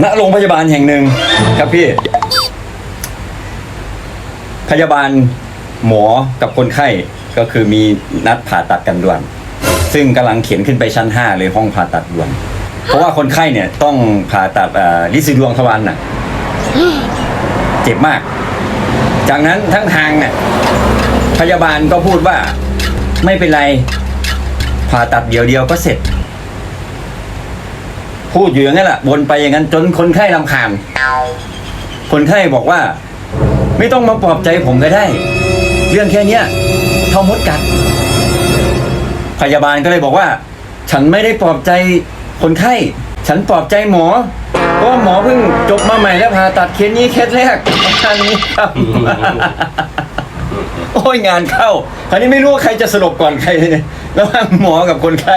ณโรงพยาบาลแห่งหนึ่งครับพี่ พยาบาลหมอกับคนไข้ก็คือมีนัดผ่าตัดกันด่วน ซึ่งกำลังเขียนขึ้นไปชั้นห้าเลยห้องผ่าตัดด่วน เพราะว่าคนไข้เนี่ยต้องผ่าตัดอ่าลิซิดวงทวารน่ะ เจ็บมาก จากนั้นทั้งทางเนี่ยพยาบาลก็พูดว่าไม่เป็นไร ผ่าตัดเดียวเดียวก็เสร็จ พูดอยู่อย่างนั้นแหละวนไปอย่างนั้นจนคนไข้ลำคาญคนไข้บอกว่า ไม่ต้องมาปลอบใจผมก็ได้ เรื่องแค่เนี้ยเท่ามดกัด พยาบาลก็เลยบอกว่า ฉันไม่ได้ปลอบใจคนไข้ ฉันปลอบใจหมอเพราะว่าหมอเพิ่งจบมาใหม่แล้วผ่าตัดเคสนี้เคสแรกอันนี้ครับโอ้ยงานเข้าคราวนี้ไม่รู้ว่าใครจะสลบก่อนใครเลยระหว่างหมอกับคนไข้